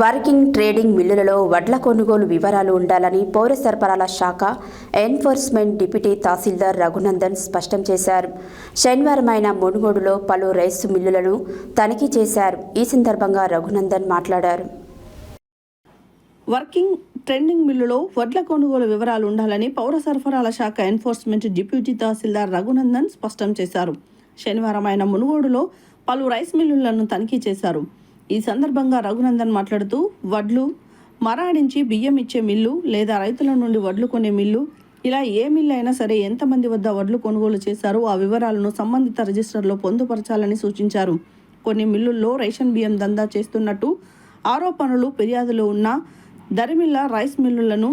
Working trading మిల్లులలో వడ్ల కొనుగోలు వివరాలు ఉండాలని పౌర సరఫరాల శాఖ ఎన్ఫోర్స్మెంట్ డిప్యూటీ తహసీల్దార్ రఘునందన్ స్పష్టం చేశారు. శనివారం ఆయన మునుగోడులో పలు రైసు మిల్లులను తనిఖీ చేశారు. ఈ సందర్భంగా రఘునందన్ మాట్లాడారు. వర్కింగ్ ట్రెండింగ్ మిల్లులో వడ్ల కొనుగోలు వివరాలు ఉండాలని పౌర సరఫరాల శాఖ ఎన్ఫోర్స్మెంట్ డిప్యూటీ తహసీల్దార్ రఘునందన్ స్పష్టం చేశారు. శనివారం ఆయన మునుగోడులో పలు రైస్ మిల్లులను తనిఖీ చేశారు. ఈ సందర్భంగా రఘునందన్ మాట్లాడుతూ వడ్లు మరాడించి బియ్యం ఇచ్చే మిల్లు లేదా రైతుల నుండి వడ్లు కొనే మిల్లు ఇలా ఏ మిల్లు అయినా సరే ఎంతమంది వద్ద వడ్లు కొనుగోలు చేశారో ఆ వివరాలను సంబంధిత రిజిస్టర్లో పొందుపరచాలని సూచించారు. కొన్ని మిల్లుల్లో రేషన్ బియ్యం దందా చేస్తున్నట్టు ఆరోపణలు ఫిర్యాదులు ఉన్న దరిమిల్ల రైస్ మిల్లులను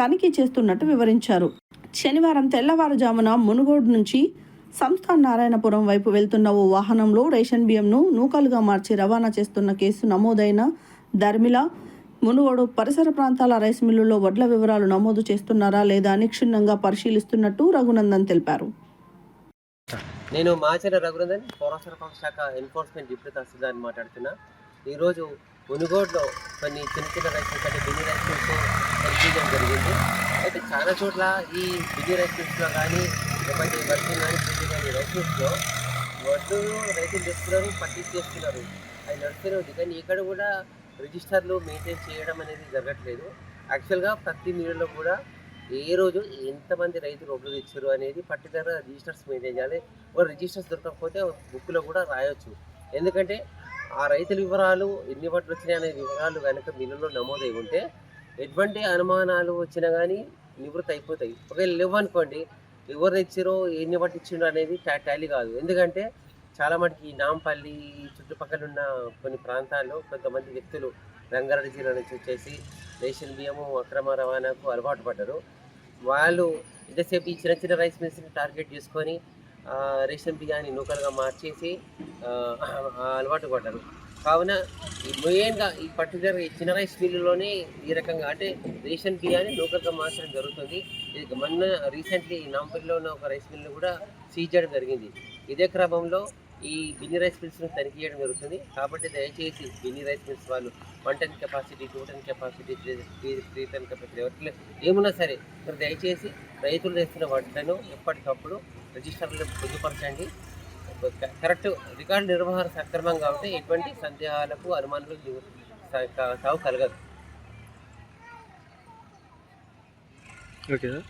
తనిఖీ చేస్తున్నట్టు వివరించారు. శనివారం తెల్లవారుజామున మునుగోడు నుంచి సంస్థాన్ నారాయణపురం వైపు వెళ్తున్న ఓ వాహనంలో రేషన్ బియ్యంను నూకలుగా మార్చి రవాణా చేస్తున్న కేసు నమోదైన ధర్మిల. మునుగోడు పరిసర ప్రాంతాల రైస్ మిల్లుల్లో వడ్ల వివరాలు నమోదు చేస్తున్నారా లేదా అని క్షుణ్ణంగా పరిశీలిస్తున్నట్టు రఘునందన్ తెలిపారు. నేను మాచర రఘునందన్ పౌరసరఫరా శాఖ ఎన్ఫోర్స్మెంట్ డిప్యూటీ తహసీల్దార్ మాట్లాడుతున్నా. ఈరోజు మునుగోడులో కొన్ని చిన్న చిన్న రైస్ మిల్స్ అంటే బిన్ని రైస్ మిల్స్ జరిగింది. అయితే చాలా చోట్ల ఈ బిన్ని రైస్ మిల్స్లో కానీ లేకపోతే వర్కింగ్ కానీ బిన్ని కానీ రైస్ మిల్స్లో వడ్లు రైతులు తెస్తున్నారు అది నడుస్తూనే ఉంది. కానీ ఇక్కడ కూడా రిజిస్టర్లు మెయింటైన్ చేయడం అనేది జరగట్లేదు. యాక్చువల్గా ప్రతి నీళ్ళలో కూడా ఏ రోజు ఎంతమంది రైతులు ఒడ్లు తెచ్చారు అనేది పర్టికులర్ రిజిస్టర్స్ మెయింటైన్ చేయాలి. ఒక రిజిస్టర్స్ దొరకకపోతే బుక్లో కూడా రాయొచ్చు. ఎందుకంటే ఆ రైతుల వివరాలు ఎన్ని వడ్లు వచ్చినాయి అనే వివరాలు కనుక మిల్లులో నమోదై ఉంటే ఎటువంటి అనుమానాలు వచ్చినా కానీ నివృత్తి అయిపోతాయి. ఒకవేళ లేవనుకోండి ఎవరు ఇచ్చారో ఎన్ని బట్టి ఇచ్చిండ్రు అనేది టాలీ కాదు. ఎందుకంటే చాలా మటుకి నాంపల్లి చుట్టుపక్కల ఉన్న కొన్ని ప్రాంతాల్లో కొంతమంది వ్యక్తులు రంగారెడ్డి జిల్లా నుంచి వచ్చేసి రేషన్ బియ్యము అక్రమ రవాణాకు అలవాటు పడ్డారు. వాళ్ళు ఇంతసేపు ఈ చిన్న చిన్న రైస్ మిల్స్ని టార్గెట్ చేసుకొని రేషన్ బియ్యాన్ని నూకలుగా మార్చేసి అలవాటు పడ్డారు. కావున మెయిన్గా ఈ పర్టికులర్ ఈ చిన్న రైస్ మిల్లులోనే ఈ రకంగా అంటే రేషన్ బియ్యాన్ని లోకల్గా మార్చడం జరుగుతుంది. ఇది మొన్న రీసెంట్లీ నాంపల్లిలో ఉన్న ఒక రైస్ మిల్లు కూడా సీజ్ చేయడం జరిగింది. ఇదే క్రమంలో ఈ బిన్ని రైస్ మిల్స్ను తనిఖీ చేయడం జరుగుతుంది. కాబట్టి దయచేసి బిన్ని రైస్ మిల్స్ వాళ్ళు one ten capacity two ten capacity three three ten capacity ఎవరికి ఏమున్నా సరే మీరు దయచేసి రైతులు తెస్తున్న వడ్లను ఎప్పటికప్పుడు రిజిస్టర్లో పొందుపరచండి. కరెక్ట్ రికార్డు నిర్వహణ సక్రమంగా కాబట్టి ఎటువంటి సందేహాలకు అనుమానాలకు తావు కలగదు. Okay sir.